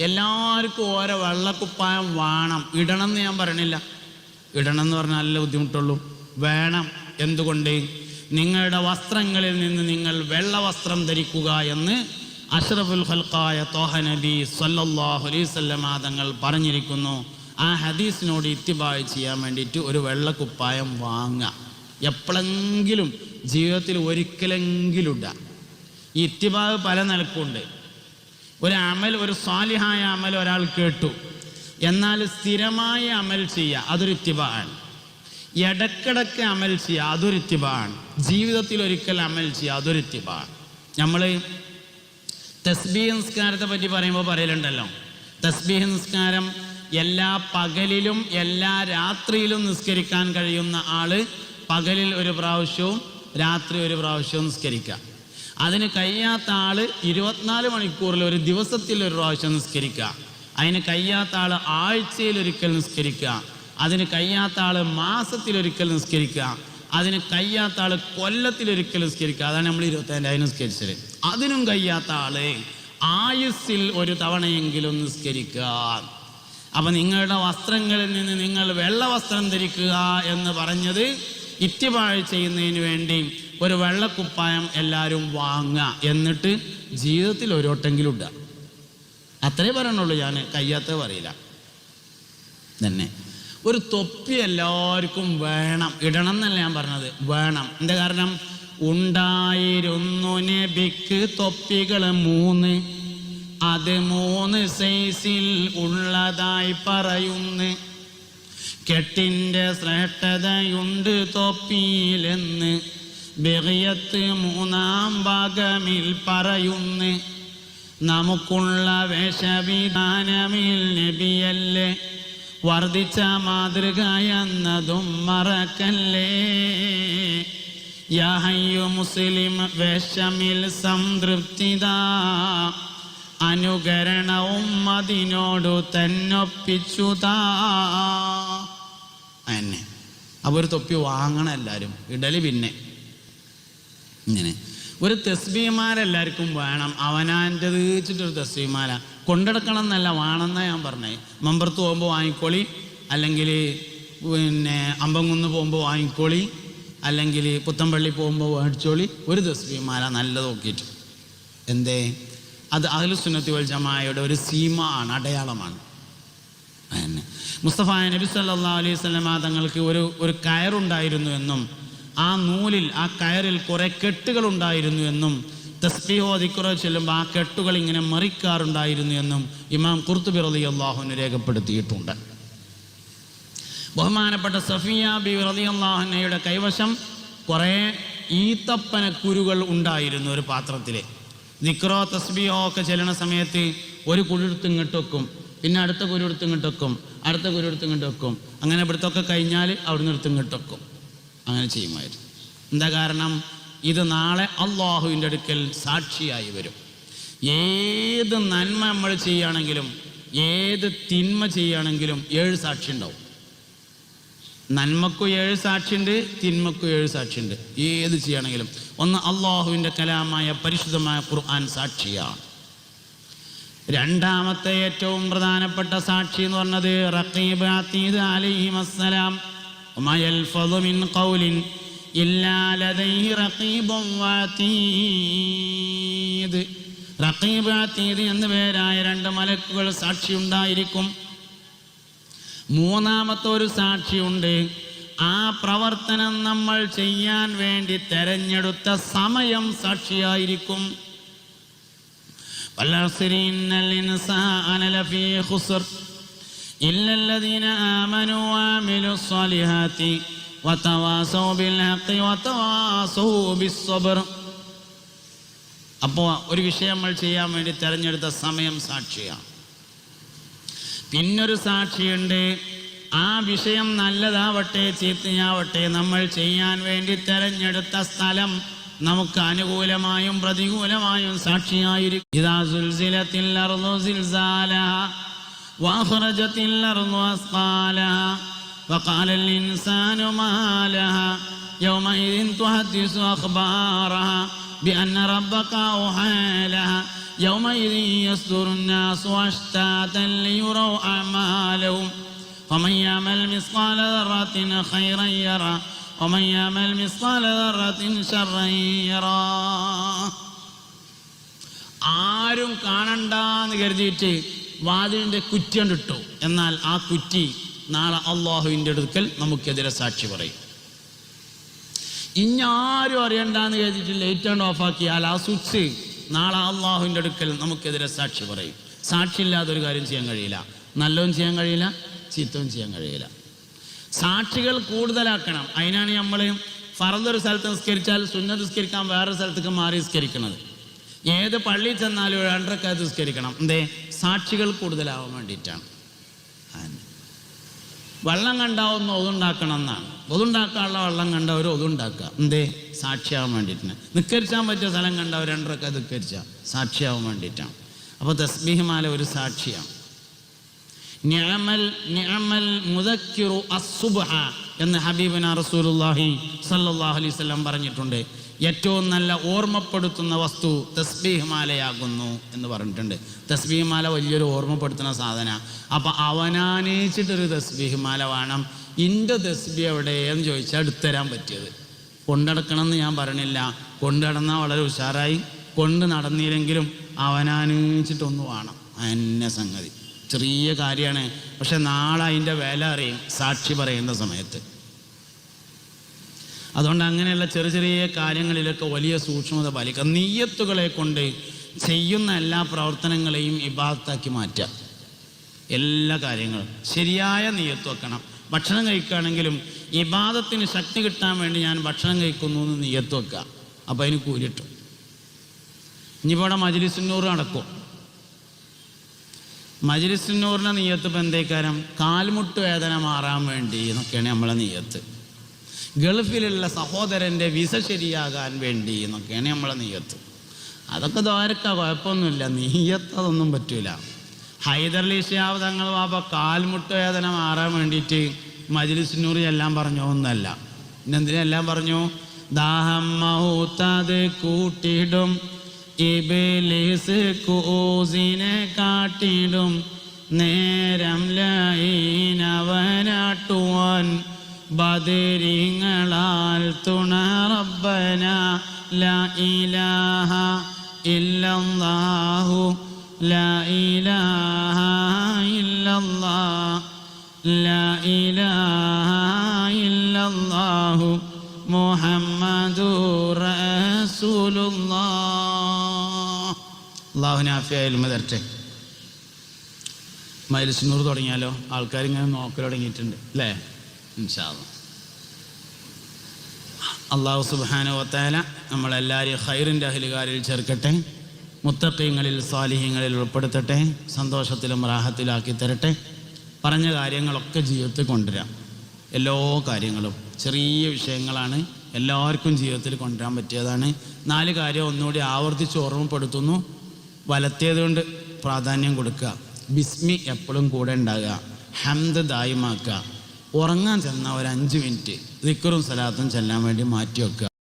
എല്ലാവർക്കും ഓരോ വെള്ളക്കുപ്പായം വേണം. ഇടണം എന്ന് ഞാൻ പറയണില്ല. ഇടണം എന്ന് പറഞ്ഞാൽ നല്ല ബുദ്ധിമുട്ടുള്ളൂ. വേണം. എന്തുകൊണ്ട്? നിങ്ങളുടെ വസ്ത്രങ്ങളിൽ നിന്ന് നിങ്ങൾ വെള്ള വസ്ത്രം ധരിക്കുക എന്ന് അഷ്റഫുൽ ഹൽക്കായ തോഹ നബി സല്ലല്ലാഹു അലൈഹി വസല്ലമ തങ്ങൾ പറഞ്ഞിരിക്കുന്നു. ആ ഹദീസിനോട് ഇത്തിബായ് ചെയ്യാൻ വേണ്ടിയിട്ട് ഒരു വെള്ളക്കുപ്പായം വാങ്ങുക. എപ്പോഴെങ്കിലും ജീവിതത്തിൽ ഒരിക്കലെങ്കിലും ഇടുക. ഈ ഇത്തിബാവ് പല നിലക്കുണ്ട്. ഒരു അമൽ ഒരു സ്വാലിഹായ അമൽ ഒരാൾ കേട്ടു. എന്നാൽ സ്ഥിരമായ അമൽ ചെയ്യുക അതൊരു ഇത്തിബാണ് ഇടക്കിടക്ക് അമൽ ചെയ്യുക അതൊരു ഇത്തിബാണ് ജീവിതത്തിൽ ഒരിക്കൽ അമൽ ചെയ്യുക അതൊരു ഇത്തിബാണ് നമ്മൾ തസ്ബീഹ് നിസ്കാരത്തെ പറ്റി പറയുമ്പോൾ പറയലുണ്ടല്ലോ. തസ്ബീഹ് നിസ്കാരം എല്ലാ പകലിലും എല്ലാ രാത്രിയിലും നിസ്കരിക്കാൻ കഴിയുന്ന ആൾ പകലിൽ ഒരു പ്രാവശ്യവും രാത്രി ഒരു പ്രാവശ്യവും നിസ്കരിക്കുക അതിന് കഴിയാത്ത ആൾ ഇരുപത്തിനാല് മണിക്കൂറിൽ ഒരു ദിവസത്തിൽ ഒരു പ്രാവശ്യം നിസ്കരിക്കുക. അതിന് കഴിയാത്ത ആൾ ആഴ്ചയിൽ ഒരിക്കൽ നിസ്കരിക്കുക. അതിന് കഴിയാത്ത ആൾ മാസത്തിൽ ഒരിക്കൽ നിസ്കരിക്കുക. അതിന് കഴിയാത്ത ആൾ കൊല്ലത്തിൽ ഒരിക്കൽ നിസ്കരിക്കുക. അതാണ് നമ്മൾ ഇരുപത്തഞ്ചായിരം നിസ്കരിച്ചത്. അതിനും കഴിയാത്ത ആൾ ആയുസ്സിൽ ഒരു തവണയെങ്കിലും നിസ്കരിക്കുക. അപ്പൊ നിങ്ങളുടെ വസ്ത്രങ്ങളിൽ നിന്ന് നിങ്ങൾ വെള്ള വസ്ത്രം ധരിക്കുക എന്ന് പറഞ്ഞത് ഇറ്റിപാഴ് ചെയ്യുന്നതിന് വേണ്ടി ഒരു വെള്ളക്കുപ്പായം എല്ലാവരും വാങ്ങുക എന്നിട്ട് ജീവിതത്തിൽ ഒരോട്ടെങ്കിലും ഇടുക അത്രേ പറയണുള്ളൂ ഞാൻ കയ്യാത്ത പറയില്ല. തന്നെ. ഒരു തൊപ്പി എല്ലാവർക്കും വേണം. ഇടണം എന്നല്ല ഞാൻ പറഞ്ഞത്. വേണം. എന്താ കാരണം? ഉണ്ടായിരുന്നു നബിക്ക് തൊപ്പികൾ മൂന്ന്. അത് മൂന്ന് സൈസിൽ ഉള്ളതായി പറയുന്നു. കെട്ടിന്റെ ശ്രേഷ്ഠതയുണ്ട് തൊപ്പിയിലെന്ന്. ബെറിയത്ത് മൂന്നാം ഭാഗമിൽ പറയുന്നു നമുക്കുള്ള വേഷവിധാനമിൽ നബിയല്ലേ വർദ്ധിച്ച മാതൃക എന്നതും മറക്കല്ലേ. യാഹയ്യു മുസ്ലിം വേഷമിൽ സംതൃപ്തിത അനുകരണവും അതിനോടു തന്നൊപ്പിച്ചുതാ. എന്നെ അപ്പോൾ ഒരു തൊപ്പി വാങ്ങണം എല്ലാവരും ഇടലി പിന്നെ. ഇങ്ങനെ. ഒരു തെസ്ബിമാരെല്ലാവർക്കും വേണം. അവനാന്റെത് വെച്ചിട്ടൊരു തെസ്ബിമാല കൊണ്ടെടുക്കണം എന്നല്ല വേണമെന്നാണ് ഞാൻ പറഞ്ഞത് മമ്പർത്ത് പോകുമ്പോൾ വാങ്ങിക്കോളി. അല്ലെങ്കിൽ പിന്നെ അമ്പംകുന്ന് പോകുമ്പോൾ വാങ്ങിക്കോളി. അല്ലെങ്കിൽ പുത്തമ്പള്ളി പോകുമ്പോൾ മേടിച്ചോളി. ഒരു തസ്ബിമാല നല്ലത് നോക്കിയിട്ട്. എന്തേ? അത് അഹ്ലു സുന്നത്തി വൽ ജമാഅയുടെ ഒരു സീമ ആണ് അടയാളമാണ് മുസ്തഫ നബി സല്ലാ അലൈഹി സ്വലമ തങ്ങൾക്ക് ഒരു ഒരു കയറുണ്ടായിരുന്നു എന്നും ആ നൂലിൽ ആ കയറിൽ കുറെ കെട്ടുകൾ ഉണ്ടായിരുന്നു എന്നും തസ്ബീഹോ ദിക്റോ ചെല്ലുമ്പോൾ ആ കെട്ടുകൾ ഇങ്ങനെ മറിക്കാറുണ്ടായിരുന്നു എന്നും ഇമാം കുർത്തുബി റളിയല്ലാഹു അള്ളാഹുവിന് രേഖപ്പെടുത്തിയിട്ടുണ്ട്. ബഹുമാനപ്പെട്ട സഫിയ ബി റളിയല്ലാഹു അള്ളാഹുനയുടെ കൈവശം കുറേ ഈത്തപ്പന കുരുകൾ ഉണ്ടായിരുന്നു ഒരു പാത്രത്തിൽ ദിക്റോ തസ്ബിഹോ ഒക്കെ ചെല്ലണ സമയത്ത് ഒരു കുരുടുത്ത് ഇങ്ങോട്ട് വെക്കും പിന്നെ അടുത്ത കുരുടുത്ത് ഇങ്ങോട്ട് വെക്കും അടുത്ത കുരുടുത്ത് ഇങ്ങോട്ട് വെക്കും അങ്ങനെ ഇവിടുത്തൊക്കെ കഴിഞ്ഞാൽ അവിടുന്ന് എടുത്ത് ഇങ്ങോട്ട് വെക്കും. അങ്ങനെ ചെയ്യുമായിരുന്നു. എന്താ കാരണം? ഇത് നാളെ അള്ളാഹുവിന്റെ അടുക്കൽ സാക്ഷിയായി വരും. ഏത് നന്മ നമ്മൾ ചെയ്യുകയാണെങ്കിലും ഏത് തിന്മ ചെയ്യുകയാണെങ്കിലും ഏഴ് സാക്ഷി ഉണ്ടാവും. നന്മക്കും ഏഴ് സാക്ഷിയുണ്ട് തിന്മക്കും ഏഴ് സാക്ഷിയുണ്ട് ഏത് ചെയ്യുകയാണെങ്കിലും. ഒന്ന് അള്ളാഹുവിന്റെ കലാമായ പരിശുദ്ധമായ ഖുർആൻ സാക്ഷിയാണ്. രണ്ടാമത്തെ ഏറ്റവും പ്രധാനപ്പെട്ട സാക്ഷി എന്ന് പറഞ്ഞത് റഖീബ് അതീദ് അലൈഹിം അസ്സലാം وما يلفظ من قول إلا لديه رقيب وعتيد റഖീബ് അതീദ് എന്ന പേരായ രണ്ട് മലക്കുകൾ സാക്ഷി ഉണ്ടായിരിക്കും മൂന്നാമത്തെ ഒരു സാക്ഷിയുണ്ട് ആ പ്രവർത്തനം നമ്മൾ ചെയ്യാൻ വേണ്ടി തെരഞ്ഞെടുത്ത സമയം സാക്ഷിയായിരിക്കും والعصر إن الإنسان لفي خسر إلا الذين آمنوا وعملوا الصالحات وتواصوا بالحق وتواصوا بالصبر അപ്പോൾ ഒരു വിഷയം നമ്മൾ ചെയ്യാൻ വേണ്ടി തിരഞ്ഞെടുത്ത സമയം സാക്ഷിയാണ് പിന്നൊരു സാക്ഷിയുണ്ട് ആ വിഷയം നല്ലതാവട്ടെ ചീത്തയാവട്ടെ നമ്മൾ ചെയ്യാൻ വേണ്ടി തെരഞ്ഞെടുത്ത സ്ഥലം നമുക്ക് അനുകൂലമായും പ്രതികൂലമായും സാക്ഷിയായിരിക്കും ഇതാ സുൽസിലത്തിൽ അർളു സിൽസാലഹ وأخرجت الأرض أثقالها وقال الإنسان ما لها يومئذ تحدث أخبارها بأن ربك أوحى لها يومئذ يصدر الناس أشتاتا ليروا أعمالهم ومن يعمل مثقال ذرة خيرا يرى ومن يعمل مثقال ذرة شرا يرى ആരും കാണണ്ടെന്ന് കരുതിയിട്ട് വാതിലിന്റെ കുറ്റി കണ്ടിട്ടു? എന്നാൽ ആ കുറ്റി നാളെ അള്ളാഹുവിന്റെ അടുക്കൽ നമുക്കെതിരെ സാക്ഷി പറയും. ഇഞ്ഞാരും അറിയണ്ടെന്ന് കരുതിയിട്ടില്ല. ഏറ്റവും ഓഫാക്കിയാൽ ആ സ്വിച്ച് നാളെ അള്ളാഹുവിന്റെ അടുക്കൽ നമുക്കെതിരെ സാക്ഷി പറയും. സാക്ഷിയില്ലാതെ ഒരു കാര്യം ചെയ്യാൻ കഴിയില്ല. നല്ലതും ചെയ്യാൻ കഴിയില്ല ചീത്തവും ചെയ്യാൻ കഴിയില്ല. സാക്ഷികൾ കൂടുതലാക്കണം. അതിനാണ് നമ്മൾ ഫറന്തൊരു സ്ഥലത്ത് നിസ്കരിച്ചാൽ സുന്നത്ത് നിസ്കരിക്കാൻ വേറൊരു സ്ഥലത്തേക്ക് മാറി നിസ്കരിക്കുന്നത് ഏത് പള്ളിയിൽ ചെന്നാലും ഒരു അണ്ടർക്കാർ നിസ്കരിക്കണം. എന്തേ? സാക്ഷികൾ കൂടുതലാവാൻ വേണ്ടിയിട്ടാണ്. വള്ളം കണ്ടാവുന്ന ഒതുണ്ടാക്കണം എന്നാണ്. ഒതുണ്ടാക്കാനുള്ള വെള്ളം കണ്ടവർ ഒതുണ്ടാക്കുക. എന്തേ? സാക്ഷിയാവാൻ വേണ്ടിയിട്ടാണ്. നിക്കരിച്ചാൻ പറ്റിയ സ്ഥലം കണ്ടവർ രണ്ടരക്ക നിക്കരിച്ച സാക്ഷിയാവാൻ വേണ്ടിയിട്ടാണ്. അപ്പോൾ തസ്ബിഹിമാല ഒരു സാക്ഷിയാണ്. നിഅമൽ നിഅമൽ മുദക്കിറു അസുബഹ എന്ന് ഹബീബിന റസൂലുള്ളാഹി സല്ലാഹു അലൈഹി വസല്ലം പറഞ്ഞിട്ടുണ്ട്. ഏറ്റവും നല്ല ഓർമ്മപ്പെടുത്തുന്ന വസ്തു തസ്ബീഹ് മാലയാകുന്നു എന്ന് പറഞ്ഞിട്ടുണ്ട്. തസ്ബീഹ് മാല വലിയൊരു ഓർമ്മപ്പെടുത്തുന്ന സാധന. അപ്പം അവനാനയിച്ചിട്ടൊരു തസ്ബീഹ് മാല വേണം. ഇന്റെ തസ്ബി എവിടെ എന്ന് ചോദിച്ചാൽ എടുത്തരാൻ പറ്റിയത്. കൊണ്ടടക്കണം എന്ന് ഞാൻ പറഞ്ഞില്ല. കൊണ്ടടന്നാൽ വളരെ ഉഷാറായി. കൊണ്ട് നടന്നില്ലെങ്കിലും അവനാനയിച്ചിട്ടൊന്നു വേണം. അന്നെ സംഗതി. ചെറിയ കാര്യമാണ്. പക്ഷെ നാളെ അതിന്റെ വില അറിയും. സാക്ഷി പറയുന്ന സമയത്ത്. അതുകൊണ്ട് അങ്ങനെയുള്ള ചെറിയ ചെറിയ കാര്യങ്ങളിലൊക്കെ വലിയ സൂക്ഷ്മത പാലിക്കുക. നീയത്തുകളെ കൊണ്ട് ചെയ്യുന്ന എല്ലാ പ്രവർത്തനങ്ങളെയും ഇബാദത്താക്കി മാറ്റുക. എല്ലാ കാര്യങ്ങളും. ശരിയായ നീയത്ത് വെക്കണം. ഭക്ഷണം കഴിക്കുകയാണെങ്കിലും ഇബാദത്തിന് ശക്തി കിട്ടാൻ വേണ്ടി ഞാൻ ഭക്ഷണം കഴിക്കുന്നു എന്ന് നീയത്ത് വെക്കുക. അപ്പോൾ അതിന് കൂലിട്ടു ഇനിയിപ്പോൾ ഇവിടെ മജിലിസുന്നൂറ് നടക്കും. മജിലിസുന്നൂറിന്റെ നീയത്ത് ഇപ്പം എന്തേക്കാരം കാൽമുട്ട് വേദന മാറാൻ വേണ്ടി എന്നൊക്കെയാണ് നമ്മളെ നീയത്ത് ഗൾഫിലുള്ള സഹോദരന്റെ വിസ ശരിയാകാൻ വേണ്ടി എന്നൊക്കെയാണ് നമ്മളെ നീയത്ത് അതൊക്കെ ദ്വാരക്ക കുഴപ്പമൊന്നുമില്ല. നീയത്ത് അതൊന്നും പറ്റൂല. ഹൈദർലി തങ്ങൾ വാപ്പ കാൽമുട്ട് വേദന മാറാൻ വേണ്ടിയിട്ട് മജിലിസിനൂറി എല്ലാം പറഞ്ഞു ഒന്നല്ല എന്നെന്തിനെല്ലാം പറഞ്ഞു? ദാഹം മൗത്തത് കൂട്ടിയിടും ഇബിലിസ് കൂസിനെ കാട്ടിടും. നേരം ലൈനവനാട്ടുവാൻ ബദിരിങ്ങളാൽ തുണ റബ്ബന ലാ ഇലാഹ ഇല്ലല്ലാഹു ലാ ഇലാഹ ഇല്ലല്ലാഹ് ലാ ഇലാഹ ഇല്ലല്ലാഹു മുഹമ്മദു റസൂലുള്ളാഹ്. ഇൽമ തരട്ടെ. മൈലിസിനൂർ തുടങ്ങിയാലോ? ആൾക്കാരിങ്ങനെ നോക്കൽ തുടങ്ങിയിട്ടുണ്ട് അല്ലേ ഇൻഷാല്ല അള്ളാഹു സുബാനുവത്താല നമ്മളെല്ലാവരെയും ഹൈറിന്റെ അഹിലുകാരിൽ ചേർക്കട്ടെ മുത്തക്കീങ്ങളിൽ സ്വാലിഹ്യങ്ങളിൽ ഉൾപ്പെടുത്തട്ടെ സന്തോഷത്തിലും റാഹത്തിലാക്കി തരട്ടെ. പറഞ്ഞ കാര്യങ്ങളൊക്കെ ജീവിതത്തിൽ കൊണ്ടുവരാം. എല്ലാ കാര്യങ്ങളും ചെറിയ വിഷയങ്ങളാണ് എല്ലാവർക്കും ജീവിതത്തിൽ കൊണ്ടുവരാൻ പറ്റിയതാണ്. നാല് കാര്യം ഒന്നുകൂടി ആവർത്തിച്ച് ഓർമ്മപ്പെടുത്തുന്നു. വലത്തേത് കൊണ്ട് പ്രാധാന്യം കൊടുക്കുക. ബിസ്മി എപ്പോഴും കൂടെ ഉണ്ടാകുക. ഹംദ് ദായിമാക്കുക. ഉറങ്ങാൻ ചെന്ന ഒരു അഞ്ച് മിനിറ്റ് ദിക്കറും സലാത്തും ചെല്ലാൻ വേണ്ടി മാറ്റി വെക്കുക.